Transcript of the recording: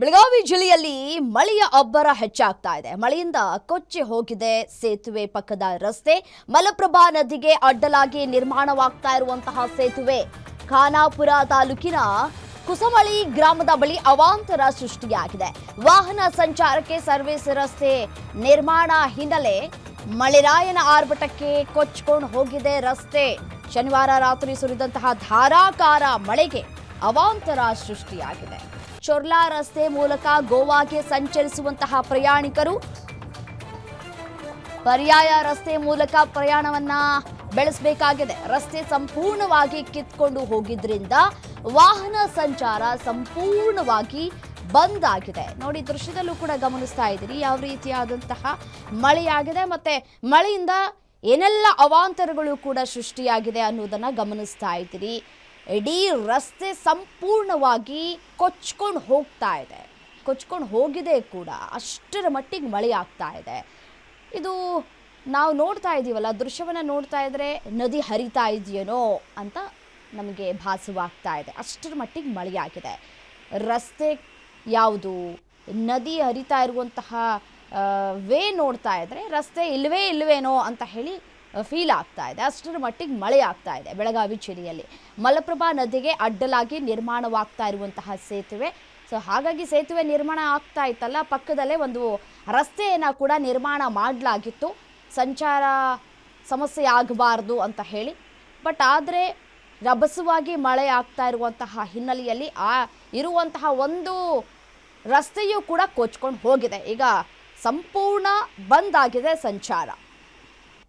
ಬೆಳಗಾವಿ ಜಿಲ್ಲೆಯಲ್ಲಿ ಮಳೆಯ ಅಬ್ಬರ ಹೆಚ್ಚಾಗ್ತಾ ಇದೆ. ಮಳೆಯಿಂದ ಕೊಚ್ಚಿ ಹೋಗಿದೆ. ಸೇತುವೆ ಪಕ್ಕದ ರಸ್ತೆ ಮಲಪ್ರಭಾ ನದಿಗೆ ಅಡ್ಡಲಾಗಿ ನಿರ್ಮಾಣವಾಗ್ತಾ ಇರುವಂತಹ ಸೇತುವೆ. ಖಾನಾಪುರ ತಾಲೂಕಿನ ಕುಸಮಳಿ ಗ್ರಾಮದ ಬಳಿ ಅವಾಂತರ ಸೃಷ್ಟಿಯಾಗಿದೆ. ವಾಹನ ಸಂಚಾರಕ್ಕೆ ಸರ್ವಿಸ್ ರಸ್ತೆ ನಿರ್ಮಾಣ ಹಿನ್ನೆಲೆ ಮಳೆರಾಯನ ಆರ್ಭಟಕ್ಕೆ ಕೊಚ್ಚಿಕೊಂಡು ಹೋಗಿದೆ ರಸ್ತೆ. ಶನಿವಾರ ರಾತ್ರಿ ಸುರಿದಂತಹ ಧಾರಾಕಾರ ಮಳೆಗೆ ಅವಾಂತರ ಸೃಷ್ಟಿಯಾಗಿದೆ. ಚೊರ್ಲಾ ರಸ್ತೆ ಮೂಲಕ ಗೋವಾಗೆ ಸಂಚರಿಸುವಂತಹ ಪ್ರಯಾಣಿಕರು ಪರ್ಯಾಯ ರಸ್ತೆ ಮೂಲಕ ಪ್ರಯಾಣವನ್ನ ಬೆಳೆಸಬೇಕಾಗಿದೆ. ರಸ್ತೆ ಸಂಪೂರ್ಣವಾಗಿ ಕಿತ್ಕೊಂಡು ಹೋಗಿದ್ರಿಂದ ವಾಹನ ಸಂಚಾರ ಸಂಪೂರ್ಣವಾಗಿ ಬಂದ್ ಆಗಿದೆ. ನೋಡಿ, ದೃಶ್ಯದಲ್ಲೂ ಕೂಡ ಗಮನಿಸ್ತಾ ಇದ್ದೀರಿ, ಯಾವ ರೀತಿಯಾದಂತಹ ಮಳೆಯಾಗಿದೆ ಮತ್ತೆ ಮಳೆಯಿಂದ ಏನೆಲ್ಲ ಅವಾಂತರಗಳು ಕೂಡ ಸೃಷ್ಟಿಯಾಗಿದೆ ಅನ್ನೋದನ್ನ ಗಮನಿಸ್ತಾ ಇದ್ದೀರಿ. ಇಡೀ ರಸ್ತೆ ಸಂಪೂರ್ಣವಾಗಿ ಕೊಚ್ಕೊಂಡು ಹೋಗ್ತಾ ಇದೆ. ಕೊಚ್ಕೊಂಡು ಹೋಗಿದೆ ಕೂಡ. ಅಷ್ಟರ ಮಟ್ಟಿಗೆ ಮಳೆ ಆಗ್ತಾ ಇದೆ. ಇದು ನಾವು ನೋಡ್ತಾ ಇದ್ದೀವಲ್ಲ ದೃಶ್ಯವನ್ನು ನೋಡ್ತಾ ಇದ್ರೆ ನದಿ ಹರಿತಾ ಇದೆಯೇನೋ ಅಂತ ನಮಗೆ ಭಾಸವಾಗ್ತಾ ಇದೆ. ಅಷ್ಟರ ಮಟ್ಟಿಗೆ ಮಳೆಯಾಗಿದೆ ರಸ್ತೆ ಯಾವುದು? ನದಿ ಹರಿತಾ ಇರುವಂತಹ ವೇ ನೋಡ್ತಾ ಇದ್ರೆ ರಸ್ತೆ ಇಲ್ಲವೇ ಇಲ್ಲವೇನೋ ಅಂತ ಹೇಳಿ ಫೀಲ್ ಆಗ್ತಾ ಇದೆ. ಅಷ್ಟರ ಮಟ್ಟಿಗೆ ಮಳೆ ಆಗ್ತಾ ಇದೆ ಬೆಳಗಾವಿ ಜಿಲ್ಲೆಯಲ್ಲಿ. ಮಲಪ್ರಭಾ ನದಿಗೆ ಅಡ್ಡಲಾಗಿ ನಿರ್ಮಾಣವಾಗ್ತಾ ಇರುವಂತಹ ಸೇತುವೆ. ಸೊ ಹಾಗಾಗಿ ಸೇತುವೆ ನಿರ್ಮಾಣ ಆಗ್ತಾ ಇತ್ತಲ್ಲ, ಪಕ್ಕದಲ್ಲೇ ಒಂದು ರಸ್ತೆಯನ್ನು ಕೂಡ ನಿರ್ಮಾಣ ಮಾಡಲಾಗಿತ್ತು. ಸಂಚಾರ ಸಮಸ್ಯೆ ಆಗಬಾರ್ದು ಅಂತ ಹೇಳಿ. ಬಟ್ ಆದರೆ ರಭಸವಾಗಿ ಮಳೆ ಆಗ್ತಾ ಇರುವಂತಹ ಹಿನ್ನೆಲೆಯಲ್ಲಿ ಆ ಇರುವಂತಹ ಒಂದು ರಸ್ತೆಯೂ ಕೂಡ ಕೊಚ್ಕೊಂಡು ಹೋಗಿದೆ. ಈಗ ಸಂಪೂರ್ಣ ಬಂದ್ ಆಗಿದೆ ಸಂಚಾರ.